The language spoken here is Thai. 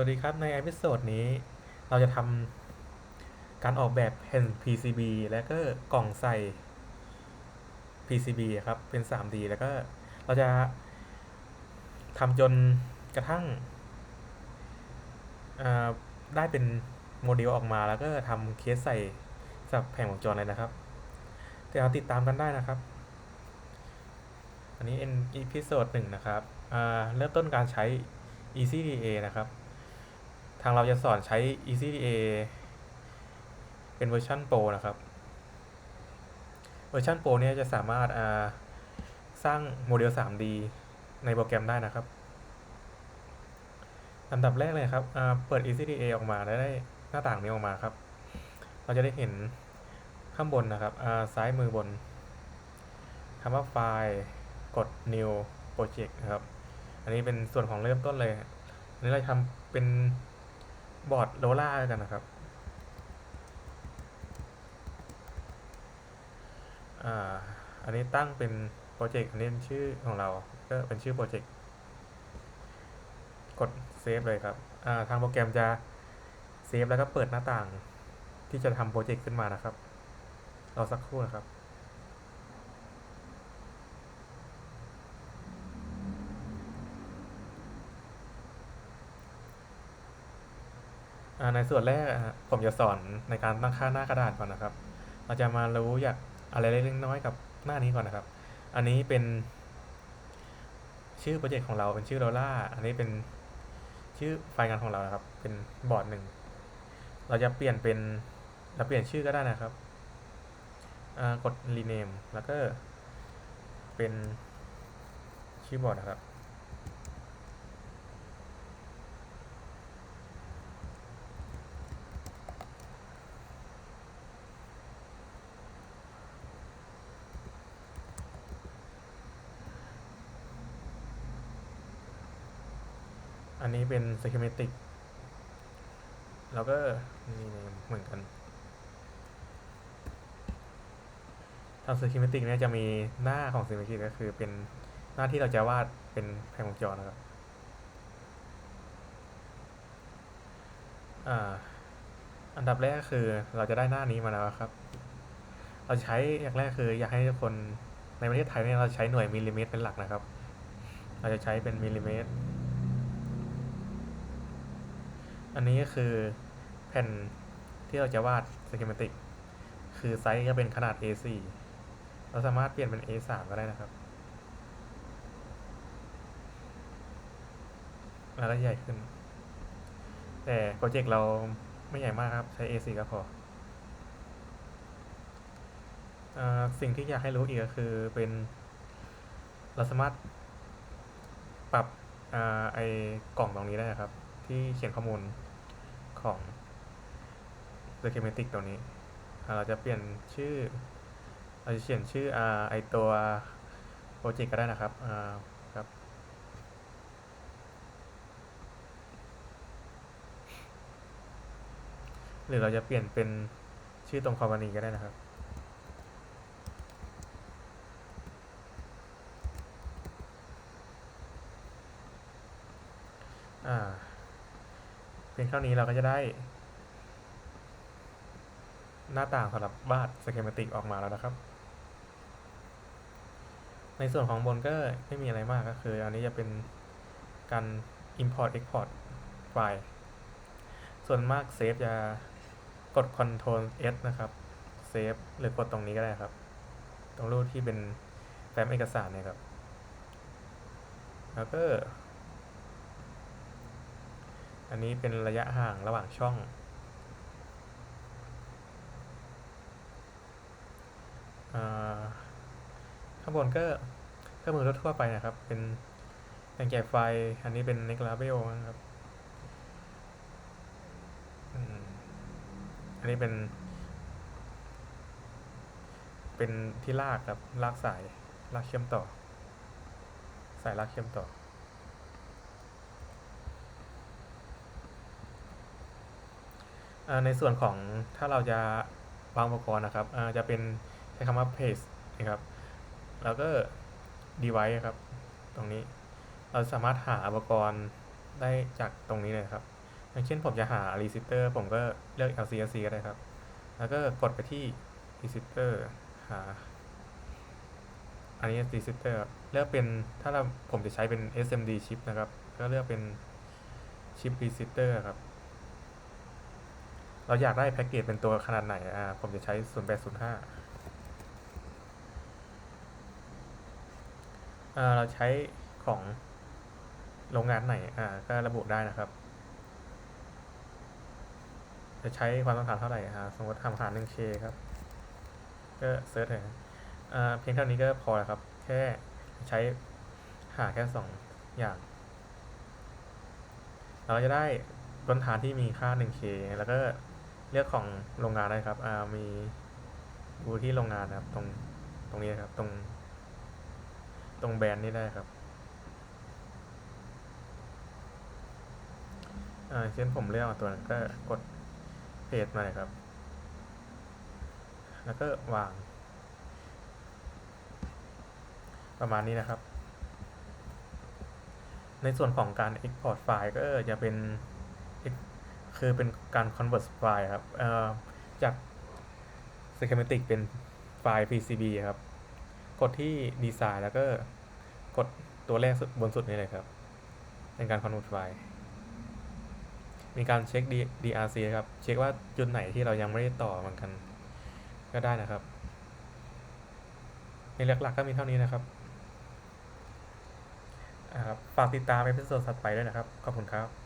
วัสดีครับ ในเอพิโซดนี้ เราจะทำการออกแบบแผ่น PCB และก็กล่องใส่ PCB ครับ เป็น 3D แล้วก็เราจะทำจนกระทั่งได้เป็นโมเดลออกมาแล้วก็ทำเคสใส่สำหรับแผงวงจรเลยนะครับเดี๋ยวเราติดตามกันได้นะครับ อันนี้เป็นอีพิโซดหนึ่งนะครับเริ่มต้นการใช้ ECDA นะครับางเราจะสอนใช้ ECDA เป็นเวอร์ชันโปรนะครับ เวอร์ชันโปรเนี่ยจะสามารถาสร้างโมเดล 3D ในโปรแกรมได้นะครับอันดับแรกเลยครับเปิด ECDA ออกมาแล้วได้หน้าต่างนี้ออกมาครับ เราจะได้เห็นข้างบนนะครับซ้ายมือบนคำว่าไฟล์กด new project นะครับ อันนี้เป็นส่วนของเริ่มต้นเลย อันนี้เราทำเป็น บอร์ดโลล่ากันนะครับอันนี้ตั้งเป็นโปรเจกต์อันนี้ชื่อของเราก็เป็นชื่อโปรเจกต์กดเซฟเลยครับทางโปรแกรมจะเซฟแล้วก็เปิดหน้าต่างที่จะทำโปรเจกต์ขึ้นมานะครับรอสักครู่นะครับ ในส่วนแรกผมจะสอนในการตั้งค่าหน้ากระดาษก่อนนะครับ เราจะมารู้อยากอะไรเล็กน้อยกับหน้านี้ก่อนนะครับ อันนี้เป็น ชื่อโปรเจกต์ของเราเป็นชื่อโลล่าอันนี้เป็นชื่อไฟล์งานของเรานะครับ เป็นบอร์ดหนึ่งเราจะเปลี่ยนเป็นเราเปลี่ยนชื่อก็ได้นะครับกด rename แล้วก็เป็นชื่อบอร์ดนะครับ อันนี้เป็น schematic แล้วก็นี่เหมือนกันทาง schematic เนี่ยจะมีหน้าของ schematic ก็คือเป็นหน้าที่เราจะวาดเป็นแผงวงจรนะครับอันดับแรกก็คือเราจะได้หน้านี้มาแล้วครับ เราใช้อย่างแรกคืออยากให้ทุกคนในประเทศไทยเนี่ยเราใช้หน่วยมิลลิเมตรเป็นหลักนะครับ เราจะใช้เป็นมิลลิเมตร อันนี้ก็คือแผ่นที่เราจะวาด schematic คือไซส์จะเป็นขนาด A4 เราสามารถเปลี่ยนเป็น A3 ก็ได้นะครับ แล้วก็ใหญ่ขึ้น แต่โปรเจกต์เราไม่ใหญ่มากครับ ใช้ A4 ก็พออสิ่งที่อยากให้รู้อีกก็คือเป็น เราสามารถปรับอไอกล่องตรงนี้ได้นะครับ ที่เขียนข้อมูล ของ schematic ตัวนี้ เราจะเปลี่ยนชื่อ เราจะเขียนชื่ออไอตัวโปรเจกต์ก็ได้นะครับครับหรือเราจะเปลี่ยนเป็นชื่อตรงคอมพานีก็ได้นะครับ อ่า เพียงเท่านี้เราก็จะได้ หน้าต่างสำหรับวาด schematic ออกมาแล้วนะครับ ในส่วนของบนก็ไม่มีอะไรมากก็คือ อันนี้จะเป็นการ import export ไฟล์ ส่วนมากเซฟจะกด Ctrl S นะครับเซฟหรือกดตรงนี้ก็ได้ครับ ตรงรูปที่เป็นแฟ้มเอกสารเนี่ยครับ แล้วก็ อันนี้เป็นระยะห่างระหว่างช่อง ข้างบนก็เครื่องมือทั่วไปนะครับ เป็นแรงแกะไฟ อันนี้เป็น next label นะครับอันนี้เป็น เป็นที่ลากครับ ลากสาย ลากเชื่อมต่อ สายลากเชื่อมต่อ อ่าในส่วนของถ้าเราจะวางอุปกรณ์นะครับอ่าจะเป็นใช้คำว่า page นะครับ แล้วก็ device ครับ ตรงนี้ เราสามารถหาอุปกรณ์ได้จากตรงนี้เลยครับ อย่างเช่นผมจะหา resistor ผมก็เลือก LCLC ก็ได้ครับ แล้วก็กดไปที่ resistor หา อันนี้ resistor เลือกเป็น ถ้าเราผมจะใช้เป็น SMD chip นะครับ ก็เลือกเป็น chip resistor ครับ เราอยากได้แพ็กเกจเป็นตัวขนาดไหนอ่าผมจะใช้ 0805อ่าเราใช้ของโรงงานไหนอ่าก็ระบุได้นะครับ จะใช้ความต้องการเท่าไหร่อ่าสมมติทำหาร 1K ครับ ก็เซิร์ชเลยอ่าเพียงเท่านี้ก็พอแล้วครับ แค่ใช้หาแค่สองอย่าง เราจะได้ต้นทานที่มีค่า 1K แล้วก็ เลือกของโรงงานได้ครับอ่ามีดูที่โรงงานนะครับ ตรงตรงนี้นะครับ ตรง ตรงแบรนด์นี้ได้ครับอ่าเช่นผมเลือกตัวนั้นก็กดเพจมาเลยครับ แล้วก็วาง ประมาณนี้นะครับ ในส่วนของการ Export ไฟล์ก็จะเป็น คือเป็นการ Convert ไฟล์ครับจาก Schematic เป็นไฟล์ PCB ครับ กดที่ Design แล้วก็กดตัวแรกบนสุดนี้เลยครับ เป็นการ Convert ไฟล์ มีการเช็ค DRC ครับ เช็คว่าจุดไหนที่เรายังไม่ได้ต่อเหมือนกัน ก็ได้นะครับ ในหลักๆก็มีเท่านี้นะครับอ่าครับฝากติดตามเอพิโซดถัดไปด้วยนะครับ ขอบคุณครับ